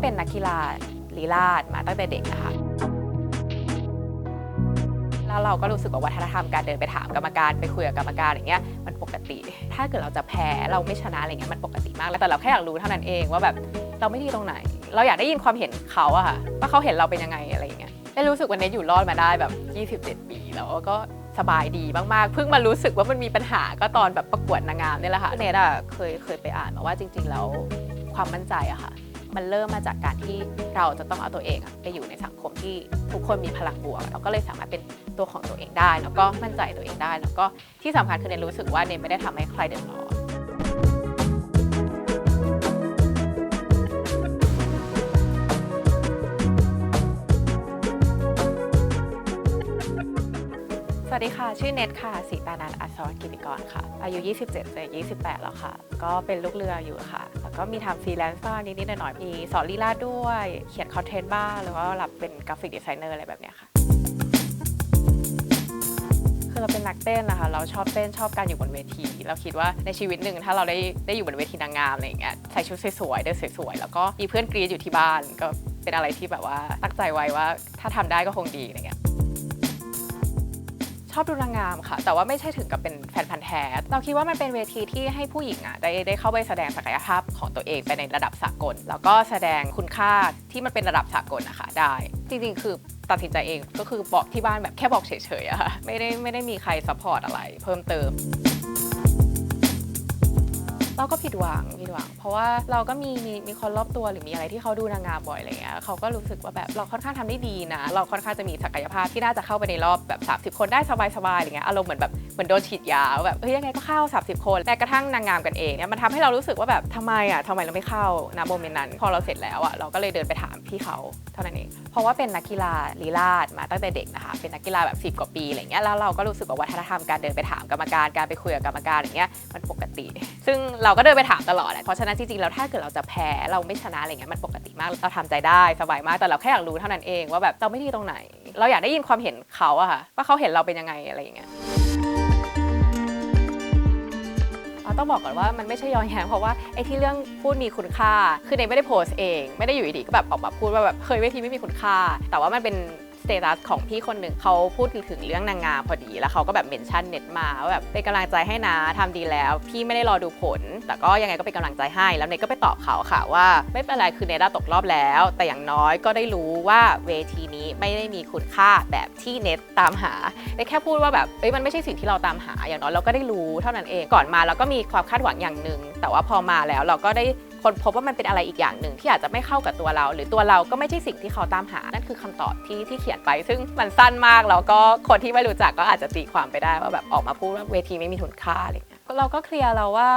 เป็นนักกีฬาลีลาดมาตั้งแต่เด็กนะคะแล้วเราก็รู้สึกว่าวัฒนธรรมการเดินไปถามกรรมการไปคุยกับกรรมการอย่างเงี้ยมันปกติ ถ้าเกิดเราจะแพ้เราไม่ชนะอะไรเงี้ยมันปกติมากแล้วแต่เราแค่อยากรู้เท่านั้นเองว่าแบบเราไม่ดีตรงไหน เราอยากได้ยินความเห็นเขาอะค่ะว่าเขาเห็นเราเป็นยังไงอะไรเงี้ยได้รู้สึกวันนี้อยู่รอดมาได้แบบ 27 ปีแล้วก็สบายดีมากๆ เพิ่งมารู้สึกว่ามันมีปัญหาก็ตอนแบบประกวดนางงามนี่แหละค่ะเนทอะเคยเคยไปอ่านมาว่าจริง ๆ แล้วความมั่นใจอะค่ะ มันเริ่มมาจากการที่เราจะต้องเอาตัวเองไปอยู่ในสังคมที่ทุกคนมีพลังบวก เราก็เลยสามารถเป็นตัวของตัวเองได้ แล้วก็มั่นใจตัวเองได้ แล้วก็ที่สำคัญคือเนรู้สึกว่าเนไม่ได้ทำให้ใครเดือดร้อน สวัสดีค่ะ ชื่อเนทค่ะสีตานันอัศวกิติกรค่ะ อายุ 27จะ28 แล้วค่ะ ก็เป็นลูกเรืออยู่ค่ะ แล้วก็มีทำฟรีแลนซ์บ้างนิดๆหน่อยๆมีสอนลีลาด้วย เขียนคอนเทนต์บ้างหรือว่ารับเป็นกราฟิกดีไซเนอร์อะไรแบบเนี้ยค่ะ คือเราเป็นนักเต้นนะคะ เราชอบเต้นชอบการอยู่บนเวที เราคิดว่าในชีวิตหนึ่งถ้าเราได้ได้อยู่บนเวทีนางงามอะไรอย่างเงี้ย ใส่ชุดสวยๆ เดินสวยๆ แล้วก็มีเพื่อนกรีดอยู่ที่บ้าน ก็เป็นอะไรที่แบบว่าตั้งใจไว้ว่าถ้าทำได้ก็คงดีอะไรเงี้ย อบดูนางงามค่ะ แต่ว่าไม่ใช่ถึงกับเป็นแฟนพันธ์แท้ เราคิดว่ามันเป็นเวทีที่ให้ผู้หญิงอะได้ได้เข้าไปแสดงศักยภาพของตัวเองไปในระดับสากล แล้วก็แสดงคุณค่าที่มันเป็นระดับสากลนะคะได้ จริงๆ คือตัดสินใจเองก็คือบอกที่บ้านแบบแค่บอกเฉยๆอะค่ะไม่ได้ไม่ได้มีใครซัพพอร์ตอะไรเพิ่มเติม เราก็ผิดหวังผิดหวัง เพราะว่าเราก็มีมีมีคนรอบตัวหรือมีอะไรที่เขาดูนางงามบ่อยอะไรเงี้ยเขาก็รู้สึกว่าแบบเราค่อนข้างทำได้ดีนะ เราค่อนข้างจะมีศักยภาพที่น่าจะเข้าไปในรอบแบบ 30 คนได้สบายๆอะไรเงี้ยอารมณ์เหมือนแบบเหมือนโดนฉีดยาแบบเฮ้ยยังไงก็เข้า 30 คนแต่กระทั่งนางงามกันเองเนี่ยมันทำให้เรารู้สึกว่าแบบทำไมอะทำไมเราไม่เข้าณโมเมนต์นั้น พอเราเสร็จแล้วอะเราก็เลยเดินไปถามพี่เขา ท่านั้นเองเพราะว่าเป็นนักกีฬาลีลาดมาตั้งแต่เด็กนะคะเป็นนักกีฬาแบบ10กว่าปีอะไรเงี้ยแล้วเราก็รู้สึกว่าวัฒนธรรมการเดินไปถามกรรมการการไปคุยกับกรรมการอย่างเงี้ยมันปกติ ซึ่งเราก็เดินไปถามตลอดอะเพราะฉะนั้นจริงๆแล้วถ้าเกิดเราจะแพ้เราไม่ชนะอะไรเงี้ยมันปกติมากเราทำใจได้สบายมากแต่เราแค่อยากรู้เท่านั้นเองว่าแบบเราไม่ดีตรงไหน เราอยากได้ยินความเห็นเขาอะค่ะว่าเขาเห็นเราเป็นยังไงอะไรอย่างเงี้ย ต้องบอกก่อนว่ามันไม่ใช่ย้อนแย้งเพราะว่าไอ้ที่เรื่องพูดมีคุณค่า คือเนยไม่ได้โพสต์เอง ไม่ได้อยู่ดีๆก็แบบออกมาพูดว่าแบบเคยเวทีไม่มีคุณค่า แต่ว่ามันเป็น เตตัสของพี่คนหนึ่งเขาพูดถึงเรื่องนางงามพอดีแล้วเขาก็แบบเมนชั่นเน็ตมาว่าแบบเป็นกำลังใจให้นะทำดีแล้ว พี่ไม่ได้รอดูผล แต่ก็ยังไงก็เป็นกำลังใจให้ แล้วเนยก็ไปตอบเขาค่ะว่า ไม่เป็นไรคือเนยได้ตกรอบแล้ว แต่อย่างน้อยก็ได้รู้ว่าเวทีนี้ไม่ได้มีคุณค่าแบบที่เน็ตตามหาได้แค่พูดว่าแบบเอ้ยมันไม่ใช่สิ่งที่เราตามหาอย่างน้อยเราก็ได้รู้เท่านั้นเองก่อนมาเราก็มีความคาดหวังอย่างหนึ่งแต่ว่าพอมาแล้วเราก็ได้ คนพบว่ามันเป็นอะไรอีกอย่างหนึ่งที่อาจจะไม่เข้ากับตัวเรา หรือตัวเราก็ไม่ใช่สิ่งที่เขาตามหา นั่นคือคำตอบที่ที่เขียนไป ซึ่งมันสั้นมากแล้วก็คนที่ไม่รู้จักก็อาจจะตีความไปได้ว่าแบบออกมาพูดว่าเวทีไม่มีทุนค่าอะไรเงี้ยเราก็เคลียร์แล้วว่า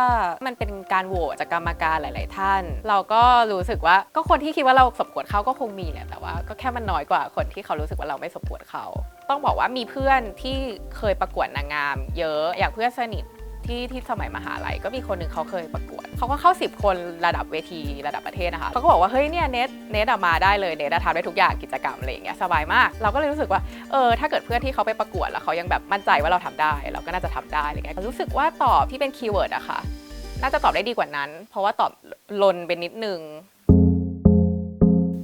มันเป็นการโหวตจากกรรมการหลาย ๆ ท่าน เราก็รู้สึกว่าก็คนที่คิดว่าเราสมควรเขาก็คงมีแหละแต่ว่าก็แค่มันน้อยกว่าคนที่เขารู้สึกว่าเราไม่สมควรเขา ต้องบอกว่ามีเพื่อนที่เคยประกวดนางงาม เยอะอย่างเพื่อนสนิทที่ที่สมัยมหาลัยก็มีคนหนึ่งเขาเคยประกวด เขาก็เข้า 10 คนระดับเวทีระดับประเทศนะคะเขาก็บอกว่าเฮ้ยเนี่ยเนทเนทมาได้เลยเนททำได้ทุกอย่างกิจกรรมอะไรอย่างเงี้ยสบายมาก เราก็เลยรู้สึกว่าเออถ้าเกิดเพื่อนที่เขาไปประกวดแล้วเขายังแบบมั่นใจว่าเราทำได้ เราก็น่าจะทำได้อะไรเงี้ยรู้สึกว่าตอบที่เป็นคีย์เวิร์ดอะค่ะน่าจะตอบได้ดีกว่านั้น เพราะว่าตอบลนไปนิดนึง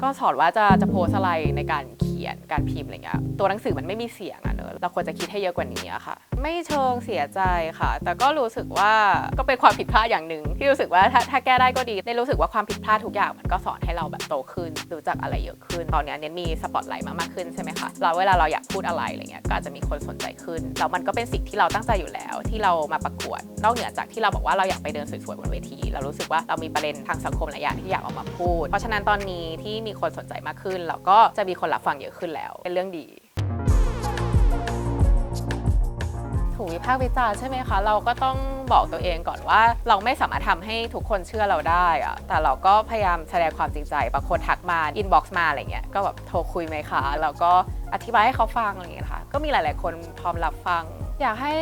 ก็สอนว่าจะจะโพสอะไรในการเขียนการพิมพ์อะไรเงี้ยตัวหนังสือมันไม่มีเสียงอะเนอะเราควรจะคิดให้เยอะกว่านี้อะค่ะ ไม่เชิงเสียใจค่ะ แต่ก็รู้สึกว่าก็เป็นความผิดพลาดอย่างหนึ่งที่รู้สึกว่าถ้าถ้าแก้ได้ก็ดีได้รู้สึกว่าความผิดพลาดทุกอย่างมันก็สอนให้เราแบบโตขึ้นรู้จักอะไรเยอะขึ้น ตอนนี้เน้นมีสปอตไลท์มากขึ้นใช่ไหมคะเราเวลาเราอยากพูดอะไรอะไรเงี้ยก็อาจจะมีคนสนใจขึ้นแล้วมันก็เป็นสิ่งที่เราตั้งใจอยู่แล้วที่เรามาประกวด นอกเหนือจากที่เราบอกว่าเราอยากไปเดินสวยๆบนเวที เรารู้สึกว่าเรามีประเด็นทางสังคมหลายอย่างที่อยากออกมาพูด เพราะฉะนั้นตอนนี้ที่มีคนสนใจมากขึ้น เราก็จะมีคนรับฟังเยอะขึ้นแล้ว เป็นเรื่องดี วิพากษ์วิจารณ์ใช่ไหมคะ เราก็ต้องบอกตัวเองก่อนว่า เราไม่สามารถทำให้ทุกคนเชื่อเราได้อะแต่เราก็พยายามแสดงความจริงใจบางคนทักมาอินบ็อกซ์มาอะไรเงี้ยก็แบบโทรคุยไหมคะเราก็อธิบายให้เขาฟังอะไรเงี้ยค่ะก็มีหลาย ๆ คนพร้อมรับฟังอยากให้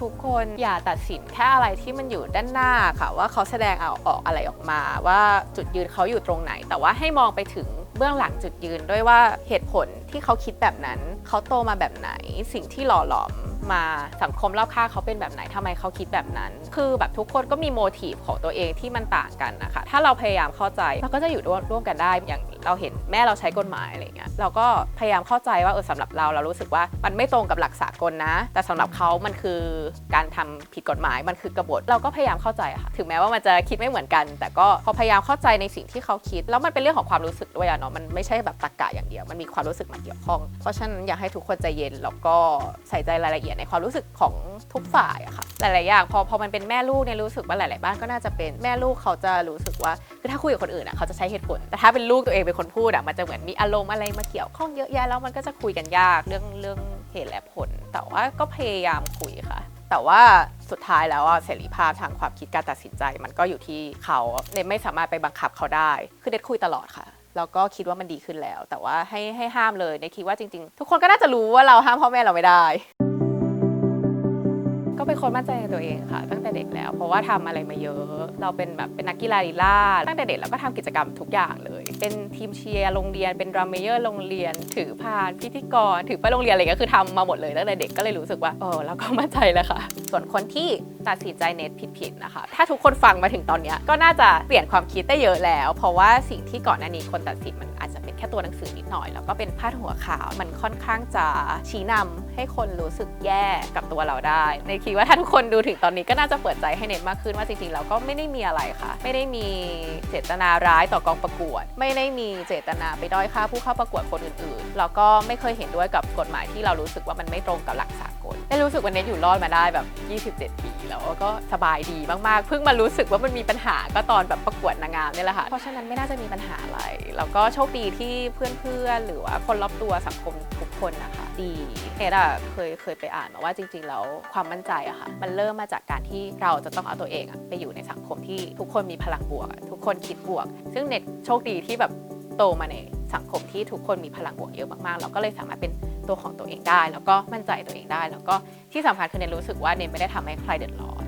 ทุกๆ คนอย่าตัดสินแค่อะไรที่มันอยู่ด้านหน้าค่ะ ว่าเขาแสดงเอาออกอะไรออกมา ว่าจุดยืนเขาอยู่ตรงไหน แต่ว่าให้มองไปถึงเบื้องหลังจุดยืนด้วยว่าเหตุผลที่เขาคิดแบบนั้น เขาโตมาแบบไหน สิ่งที่หล่อหลอม มาสังคมรอบข้างเขาเป็นแบบไหนทำไมเขาคิดแบบนั้น คือแบบทุกคนก็มีโมทีฟของตัวเองที่มันต่างกันนะคะถ้าเราพยายามเข้าใจเราก็จะอยู่ร่วมกันได้อย่าง เราเห็นแม่เราใช้กฎหมายอะไรเงี้ยเราก็พยายามเข้าใจว่าเออสำหรับเราเรารู้สึกว่ามันไม่ตรงกับหลักสากลนะ แต่สำหรับเขามันคือการทำผิดกฎหมายมันคือกบฏเราก็พยายามเข้าใจค่ะถึงแม้ว่ามันจะคิดไม่เหมือนกัน แต่ก็พอพยายามเข้าใจในสิ่งที่เขาคิด แล้วมันเป็นเรื่องของความรู้สึกด้วยอะเนาะมันไม่ใช่แบบตรรกะอย่างเดียวมันมีความรู้สึกมาเกี่ยวข้อง เพราะฉะนั้นอยากให้ทุกคนใจเย็นแล้วก็ใส่ใจรายละเอียดในความรู้สึกของทุกฝ่ายอะค่ะหลายๆอย่างพอพอมันเป็นแม่ลูกเนี่ยรู้สึกว่าหลาย ๆ บ้านก็น่าจะเป็นแม่ลูกเขาจะรู้สึกว่าคือถ้าคุยกับคนอื่นอะเขาจะใช้เหตุผลแต่ถ้าเป็นลูกตัวเองเป็นคนพูดอะมันจะเหมือนมีอารมณ์อะไรมาเกี่ยวข้องเยอะแยะแล้วมันก็จะคุยกันยากเรื่องเรื่องเหตุและผล แต่ว่าก็พยายามคุยค่ะ แต่ว่าสุดท้ายแล้วเสรีภาพทางความคิดการตัดสินใจ มันก็อยู่ที่เขาเนไม่สามารถไปบังคับเขาได้ คือเด็ดคุยตลอดค่ะแล้วก็คิดว่ามันดีขึ้นแล้ว แต่ว่าให้ให้ห้ามเลยในคิดว่าจริง ๆ ทุกคนก็น่าจะรู้ว่าเราห้ามพ่อแม่เราไม่ได้ ก็เป็นคนมั่นใจในตัวเองค่ะ ตั้งแต่เด็กแล้ว เพราะว่าทำอะไรมาเยอะ เราเป็นแบบเป็นนักกีฬาลีลาตั้งแต่เด็กเราก็ทำกิจกรรมทุกอย่างเลย เป็นทีมเชียร์โรงเรียนเป็นดรัมเมเยอร์โรงเรียน ถือพานพิธีกร ถือไปโรงเรียนอะไรก็คือทำมาหมดเลยตั้งแต่เด็กก็เลยรู้สึกว่าเออเราก็มั่นใจแล้วค่ะ ส่วนคนที่ตัดสินใจเน็ตผิดๆนะคะ ถ้าทุกคนฟังมาถึงตอนนี้ก็น่าจะเปลี่ยนความคิดได้เยอะแล้ว เพราะว่าสิ่งที่ก่อนหน้านี้คนตัดสินมัน ค่ตัวหนังสือนิดหน่อย แล้วก็เป็นพาดหัวข่าว มันค่อนข้างจะชี้นำให้คนรู้สึกแย่กับตัวเราได้ ในคิดว่าถ้าทุกคนดูถึงตอนนี้ก็น่าจะเปิดใจให้เน็ตมากขึ้นว่าจริงๆเราก็ไม่ได้มีอะไรค่ะ ไม่ได้มีเจตนาร้ายต่อกองประกวด ไม่ได้มีเจตนาไปด้อยค่าผู้เข้าประกวดคนอื่นๆแล้วก็ไม่เคยเห็นด้วยกับกฎหมายที่เรารู้สึกว่ามันไม่ตรงกับหลักสาก ลได้รู้สึกวันนี้อยู่รอดมาได้แบบ 27 ปีแล้วก็สบายดีมากๆ เพิ่งมารู้สึกว่ามันมีปัญหาก็ตอนแบบประกวดนางงามนี่แหละค่ะ เพราะฉะนั้นไม่น่าจะมีปัญหาอะไร แล้วก็โชคดีที่เพื่อนๆ หรือว่าคนรอบตัวสังคมทุกคนนะคะดีเอดอะเคยเคยไปอ่านมาว่าจริง ๆ แล้วความมั่นใจอะค่ะมันเริ่มมาจากการที่เราจะต้องเอาตัวเองอะไปอยู่ในสังคมที่ทุกคนมีพลังบวก ทุกคนคิดบวก ซึ่งเน็ตโชคดีที่แบบโตมาในสังคมที่ทุกคนมีพลังบวกเยอะมากๆ เราก็เลยสามารถเป็น ตัวของตัวเองได้ แล้วก็มั่นใจตัวเองได้ แล้วก็ที่สำคัญคือเน็ตรู้สึกว่าเน็ตไม่ได้ทำให้ใครเดือดร้อน